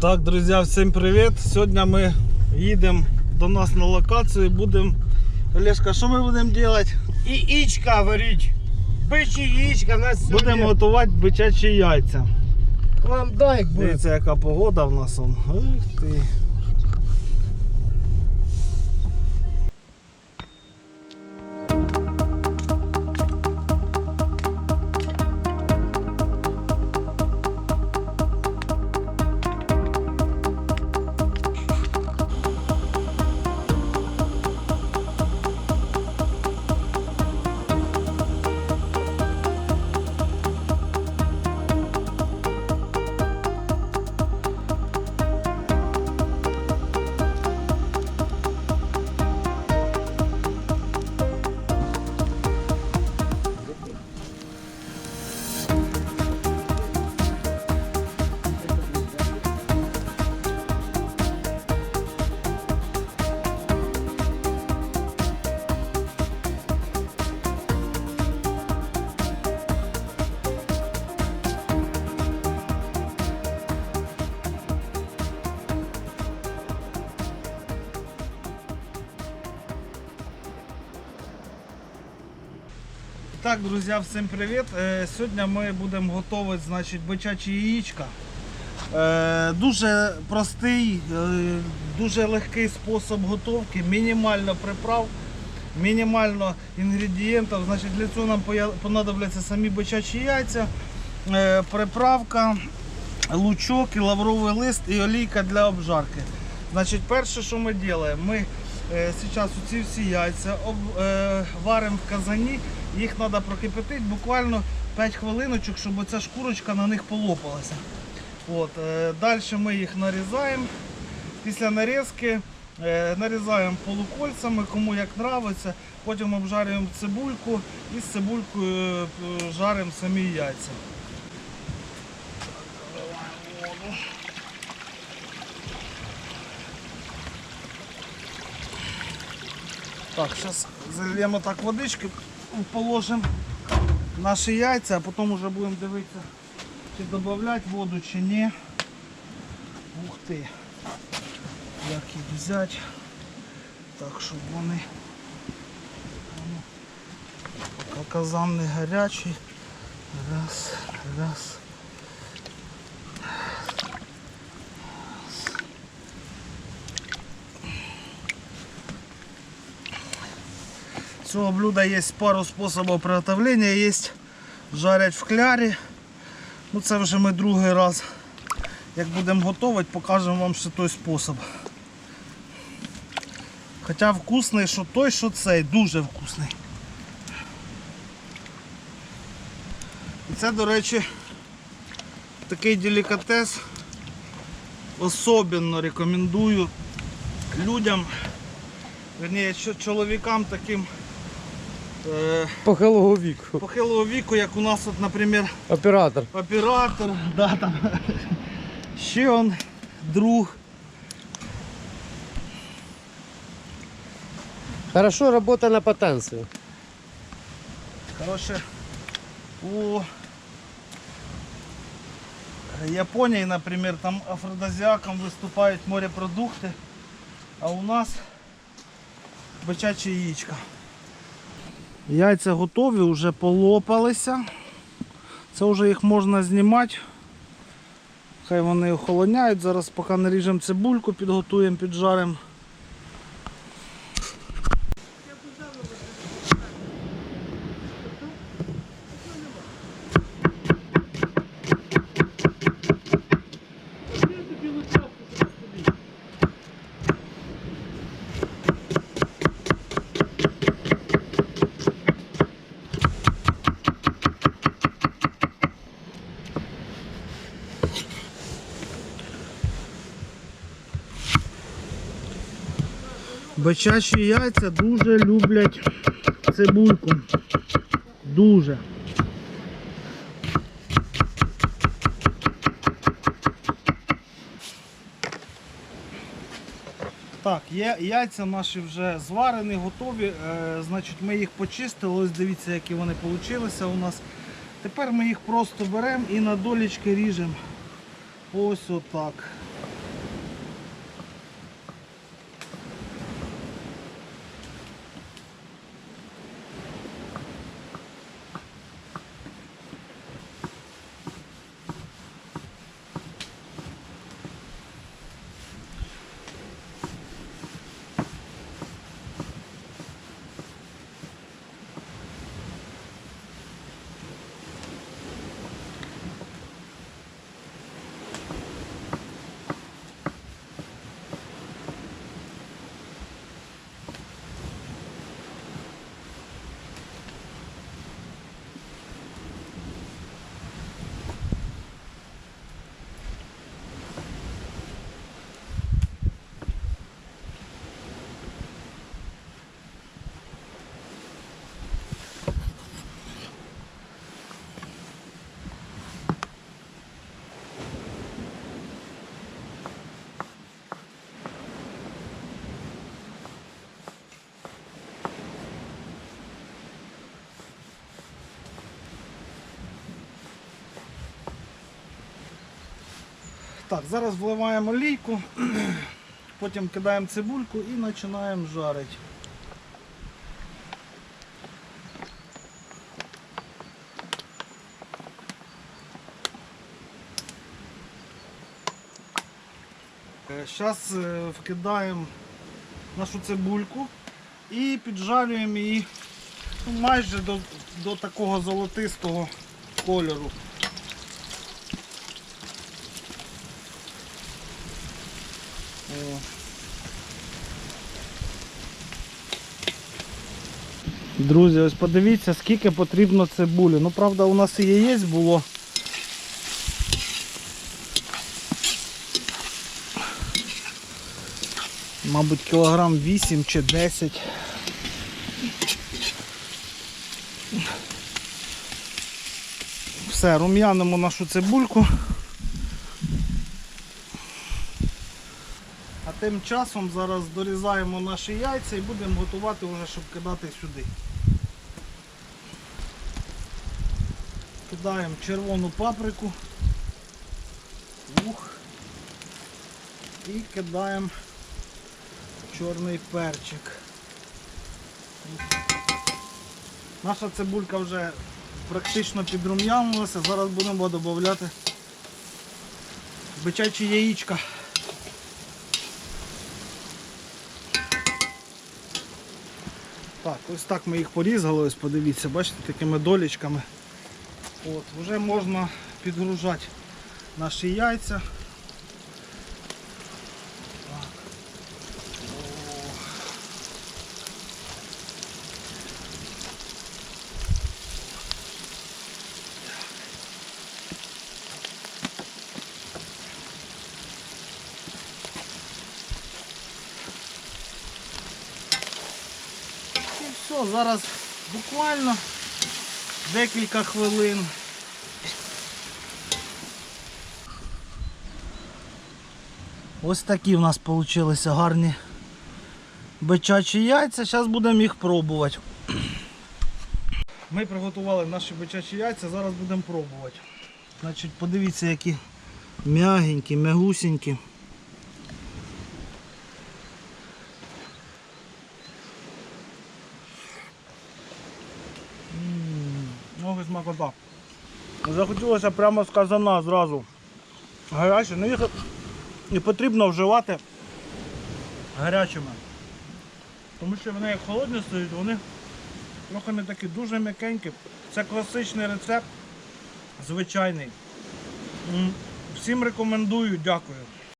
Так, друзі, всім привіт! Сьогодні ми їдемо до нас на локацію і будемо. Олешка, що ми будемо робити? Яичко варить. Бичі яичко в нас Будемо готувати бичачі яйця. клондайк буде. Дивіться, яка погода в нас. Ух ти. Так, друзі, всім привіт. Е, Сьогодні ми будемо готувати значить, бичачі яєчка. Е, Дуже простий, е, дуже легкий спосіб готовки, мінімально приправ, мінімально інгредієнтів. Значить, для цього нам понадобляться самі бичачі яйця, приправка, лучок, і лавровий лист і олійка для обжарки. Значить, перше, що ми робимо, ми зараз ці всі яйця варимо в казані, їх треба прокипятити буквально 5 хвилиночок, щоб ця шкурочка на них полопалася. От, е, далі ми їх нарізаємо. Після нарізки е, нарізаємо полукольцями, кому як подобається. Потім обжарюємо цибульку і з цибулькою е, жаримо самі яйця. Так, зараз зальємо так водички, положимо наші яйця, а потім вже будемо дивитися, чи додати воду, чи ні. Ух ти. Як їх взяти. Так, щоб вони. Поки казан не гарячий. Раз, раз. Цього блюда є пару способів приготовлення. Є жарять в клярі. Ну це вже ми другий раз. Як будемо готувати, покажемо вам ще той спосіб. Хоча вкусний, що той, що цей, дуже вкусний. І це, до речі, такий делікатес. Особливо рекомендую людям, верніше, чоловікам таким е, Похилого віку. похилого віку, як у нас, от, наприклад, Оператор. оператор, да, там, ще он друг. Хорошо робота на потенцію. Короче, у Японии, например, там афродизиаком выступают морепродукты, а у нас бичаче яєчка. Яйця готові, вже полопалися. Це вже їх можна знімати. Хай вони охолоняють. Зараз поки наріжемо цибульку, підготуємо, піджаримо. Бичачі яйця дуже люблять цибульку. Дуже. Так, яйця наші вже зварені, готові. Е, значить, ми їх почистили. Ось дивіться, які вони вийшли у нас. Тепер ми їх просто беремо і на долічки ріжемо. Ось отак. Так, зараз вливаємо олійку, потім кидаємо цибульку і починаємо жарити. Зараз вкидаємо нашу цибульку і піджарюємо її майже до, до такого золотистого кольору. Друзі, ось подивіться, скільки потрібно цибулі. Ну, правда, у нас і яєць було. Мабуть, кілограм 8 чи 10. Все, рум'янимо нашу цибульку. Тим часом зараз дорізаємо наші яйця і будемо готувати вже, щоб кидати сюди. Кидаємо червону паприку. Ух. І кидаємо чорний перчик. Наша цибулька вже практично підрум'янилася. Зараз будемо додавати бичачі яєчка. Так, ось так ми їх порізали, ось подивіться, бачите, такими долічками. От, вже можна підгружати наші яйця. Так. О. Зараз буквально декілька хвилин. Ось такі в нас вийшли гарні бичачі яйця. Зараз будемо їх пробувати. Ми приготували наші бичачі яйця, зараз будемо пробувати. Значить, подивіться, які м'ягенькі, м'ягусінькі. Смакота. Захотілося прямо з казана зразу. Гарячі, ну їх і потрібно вживати гарячими. Тому що вони як холодні стоять, вони трохи не такі дуже м'якенькі. Це класичний рецепт, звичайний. Всім рекомендую, дякую.